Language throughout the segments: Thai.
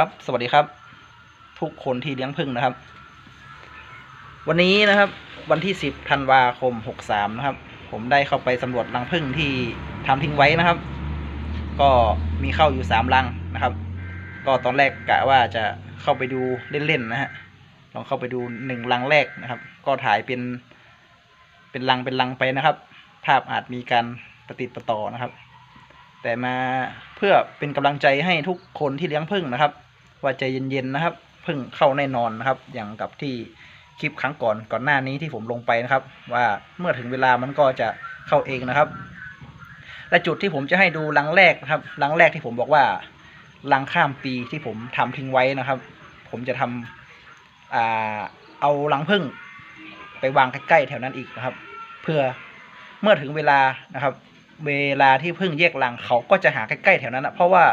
ครับ สวัสดีครับ ทุกคนที่เลี้ยงผึ้งนะครับ วันนี้นะครับ วันที่ 10ธันวาคม 63 นะครับ ผมได้เข้าไปสำรวจรังผึ้งที่ทำทิ้งไว้นะครับ ก็มีเข้าอยู่ 3 รังนะครับ ก็ตอนแรกกะว่าจะเข้าไปดูเล่นๆนะฮะลองเข้าไปดูหนึ่งรังแรกนะครับ ก็ถ่ายเป็นเป็นรังเป็นรังไปนะครับ ภาพอาจมีการประติดประต่อนะครับ แต่มาเพื่อเป็นกำลังใจให้ทุกคนที่เลี้ยงผึ้งนะครับ ว่าใจเย็นๆนะครับผึ้งเข้าแน่นอนนะครับ อย่างกับที่คลิปครั้งก่อนก่อนหน้านี้ที่ผมลงไปนะครับ ว่าเมื่อถึงเวลามันก็จะเข้าเองนะครับ และจุดที่ผมจะให้ดูรังแรกนะครับรังแรกที่ผมบอกว่ารังข้ามปีที่ผมทำทิ้งไว้นะครับ ผมจะทำอ่าเอารังผึ้งไปวางใกล้ๆแถวนั้นอีกนะครับ เพื่อเมื่อถึงเวลานะครับ เวลาที่พึ่งแยกรังเขาก็จะหาใกล้ๆแถวนั้นนะเพราะว่า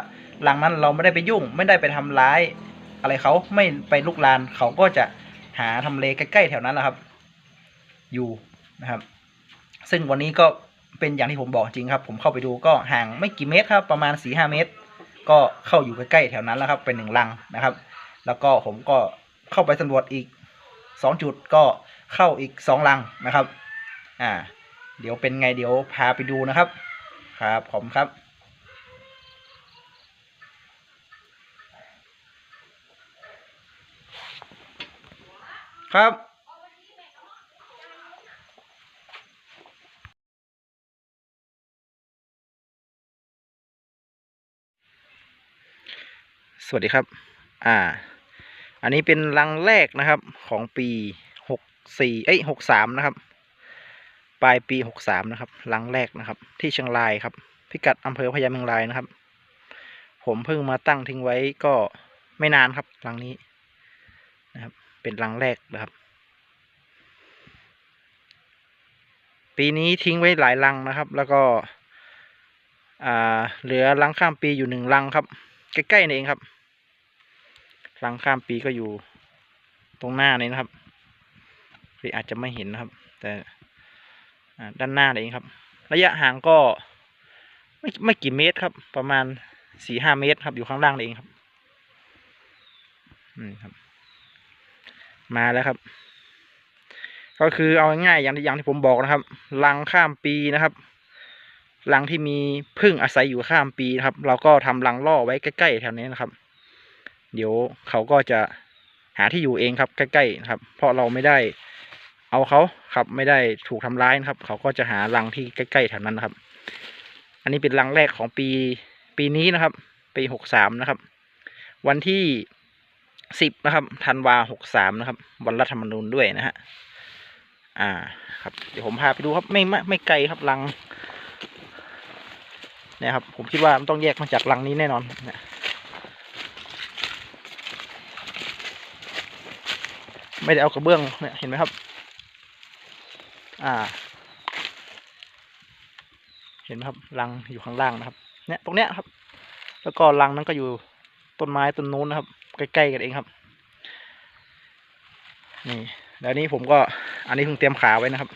รังนั้นเราไม่ได้ไปยุ่ง ไม่ได้ไปทำร้าย อะไรเขาไม่ไปลุกลานเขาก็จะหาทำเลใกล้ๆแถวนั้นแหละครับ อยู่นะครับ ซึ่งวันนี้ก็เป็นอย่างที่ผมบอกจริงครับ ผมเข้าไปดูก็ห่างไม่กี่เมตรครับ ประมาณ4ีหเมตร ก็เข้าอยู่ใกล้ๆแถวนั้นแล้วครับ เป็นหนึ่งรังนะครับ แล้วก็ผมก็เข้าไปสำรวจอีกสองจุดก็เข้าอีกสองรังนะครับ อ่า เดี๋ยวเป็นไงเดี๋ยวพาไปดูนะครับ ครับผมครับครับสวัสดีครับ อ่า อันนี้เป็นรังแรกนะครับของปีหกสี่เอ้ยหกสามนะครับ ปลายปีหกสามนะครับรังแรกนะครับ ที่เชียงรายครับ พิกัดอำเภอพญาเมืองรายนะครับ ผมเพิ่งมาตั้งทิ้งไว้ก็ไม่นานครับรังนี้นะครับ เป็นรังแรกนะครับ ปีนี้ทิ้งไว้หลายรังนะครับ แล้วก็อ่าเหลือรังข้ามปีอยู่หนึ่งรังครับ ใกล้ๆนี่เองครับรังข้ามปีก็อยู่ตรงหน้านี้นะครับหรืออาจจะไม่เห็นนะครับ แต่ ด้านหน้าเองครับ ระยะห่างก็ไม่ไม่กี่เมตรครับ ประมาณสี่ห้าเมตรครับอยู่ข้างล่างเองครับอืมครับ มาแล้วครับ ก็คือเอาง่ายๆอย่างที่อย่างที่ผมบอกนะครับรังข้ามปีนะครับรังที่มีพึ่งอาศัยอยู่ข้ามปีนะครับ เราก็ทำรังล่อไว้ใกล้ๆแถวนี้นะครับ เดี๋ยวเขาก็จะหาที่อยู่เองครับ ใกล้ๆนะครับ เพราะเราไม่ได้ เอาเขาครับไม่ได้ถูกทำร้ายนะครับ เขาก็จะหารังที่ใกล้ๆแถวนั้นนะครับ อันนี้เป็นรังแรกของปีปีนี้นะครับ ปีหกสามนะครับ วันที่สิบนะครับธันวาหกสามนะครับ วันรัฐธรรมนูญด้วยนะฮะอ่า ครับเดี๋ยวผมพาไปดูครับไม่ไม่ไม่ไกลครับรังเนี่ยครับ ผมคิดว่ามันต้องแยกมาจากรังนี้แน่นอนเนี่ยไม่ได้เอากระเบื้องเนี่ยเห็นไหมครับ อ่า เห็นไหมครับรังอยู่ข้างล่างนะครับ เนี่ยตรงเนี้ยครับ แล้วก็รังนั้นก็อยู่ต้นไม้ต้นนู้นนะครับ ใกล้ๆกันเองครับ นี่แล้วนี้ผมก็ อันนี้เพิ่งเตรียมขาไว้นะครับ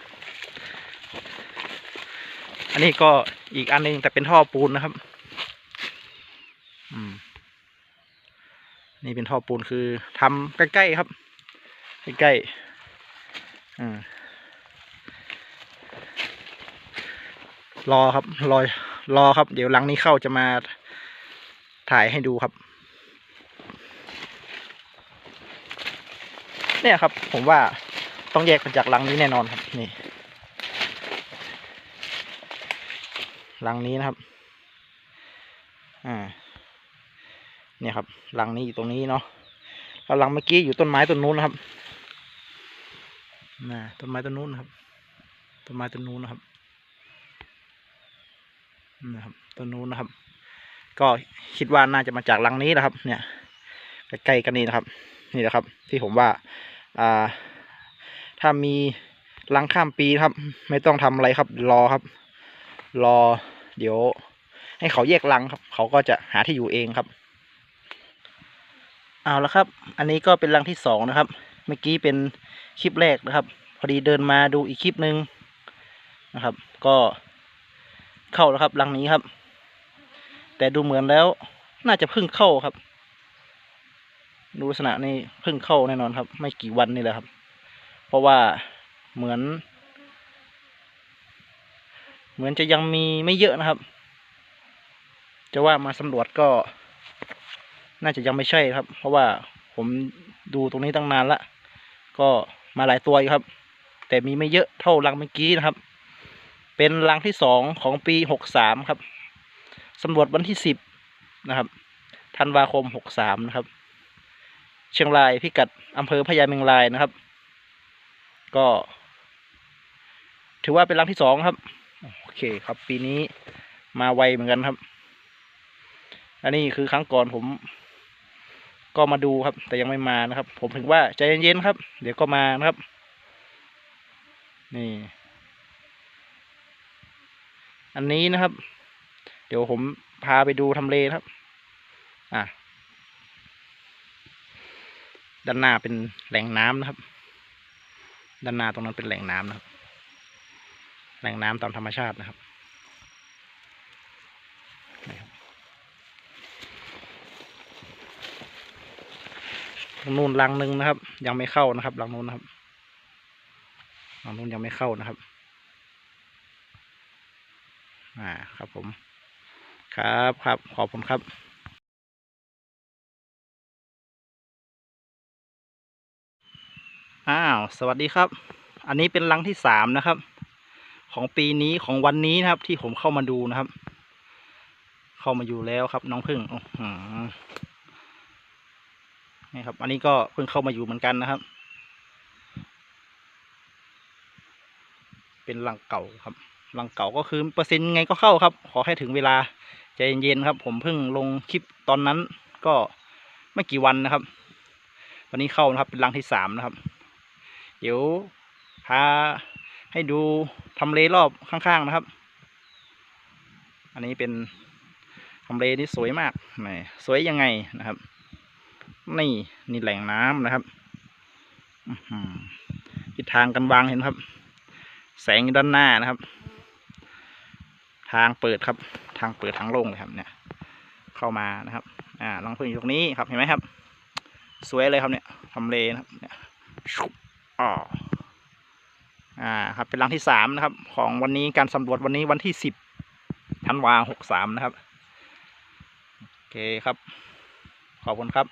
อันนี้ก็อีกอันหนึงแต่เป็นท่อปูนนะครับ อืม นี่เป็นท่อปูนคือทำใกล้ๆครับ ใกล้ๆอืม รอครับ รอรอครับ เดี๋ยวหลังนี้เข้าจะมาถ่ายให้ดูครับ เนี่ยครับ ผมว่าต้องแยกมาจากหลังนี้แน่นอนครับ นี่หลังนี้นะครับ อ่า เนี่ยครับหลังนี้อยู่ตรงนี้เนาะแล้วหลังเมื่อกี้อยู่ต้นไม้ต้นนู้นนะครับน่ะต้นไม้ต้นนู้นนะครับ ต้นไม้ต้นนู้นนะครับ นะครับต้นนู้นนะครับ ก็คิดว่าน่าจะมาจากหลังนี้นะครับ เนี่ยใกล้ๆกันนี่นะครับ นี่แหละครับ ที่ผมว่าอ่า ถ้ามีหลังข้ามปีครับ ไม่ต้องทำอะไรครับ รอครับ รอ เดี๋ยว ให้เขาแยกรังครับ เขาก็จะหาที่อยู่เองครับ เอาละครับ อันนี้ก็เป็นรังที่สองนะครับ เมื่อกี้เป็นคลิปแรกนะครับ พอดีเดินมาดูอีกคลิปหนึ่งนะครับ ก็ เข้าแล้วครับรังนี้ครับ แต่ดูเหมือนแล้ว น่าจะเพิ่งเข้าครับ ดูลักษณะนี่เพิ่งเข้าแน่นอนครับ ไม่กี่วันนี่แหละครับ เพราะว่าเหมือน เหมือนจะยังมีไม่เยอะนะครับ จะว่ามาสำรวจก็ น่าจะยังไม่ใช่ครับ เพราะว่าผมดูตรงนี้ตั้งนานละก็มาหลายตัวอยู่ครับ แต่มีไม่เยอะเท่ารังเมื่อกี้นะครับ เป็นรังที่สองของปีหกสามครับสำรวจวันที่สิบนะครับธันวาคมหกสามนะครับ เชียงรายพิกัดอำเภอพญาเมงรายนะครับ ก็ ถือว่าเป็นรังที่สองครับโอเคครับปีนี้มาไวเหมือนกันครับ อันนี้คือครั้งก่อนผม ก็มาดูครับ แต่ยังไม่มานะครับ ผมถึงว่าใจเย็นๆครับ เดี๋ยวก็มานะครับ นี่ อันนี้นะครับ เดี๋ยวผมพาไปดูทำเลครับ อะ ด้านหน้าเป็นแหล่งน้ำนะครับ ด้านหน้าตรงนั้นเป็นแหล่งน้ำนะครับ แหล่งน้ำตามธรรมชาตินะครับนี่ครับตรงนู้นรังหนึ่งนะครับ ยังไม่เข้านะครับรังนู้นนะครับรังนู้นยังไม่เข้านะครับ อ่าครับผม ครับครับขอบคุณครับอ้าวสวัสดีครับ อันนี้เป็นรังที่สามนะครับ ของปีนี้ของวันนี้นะครับ ที่ผมเข้ามาดูนะครับ เข้ามาอยู่แล้วครับ น้องพึ่งอื้อหือนี่ครับ อันนี้ก็เพิ่งเข้ามาอยู่เหมือนกันนะครับ เป็นรังเก่าครับ รังเก่าก็คือเปอร์เซ็นต์ไงก็เข้าครับ ขอให้ถึงเวลาใจเย็นๆครับ ผมเพิ่งลงคลิปตอนนั้นก็ไม่กี่วันนะครับ วันนี้เข้านะครับเป็นรังที่สามนะครับ เดี๋ยวพาให้ดูทำเลรอบข้างๆนะครับ อันนี้เป็นทำเลที่สวยมากแหมสวยยังไงนะครับ นี่นี่แหล่งน้ำนะครับอทิศทางกันวางเห็นครับ แสงด้านหน้านะครับ ทางเปิดครับ ทางเปิดทางโล่งเลยครับ เนี่ย เข้ามานะครับ อ่าลังพึ่งอยู่ตรงนี้ครับเห็นไหมครับ สวยเลยครับเนี่ยทำเลนะครับเนี่ยชุบอ๋ออ่าครับเป็นรังที่สามนะครับ ของวันนี้การสำรวจวันนี้วันที่สิบธันวาหกสามนะครับ โอเคครับ ขอบคุณครับ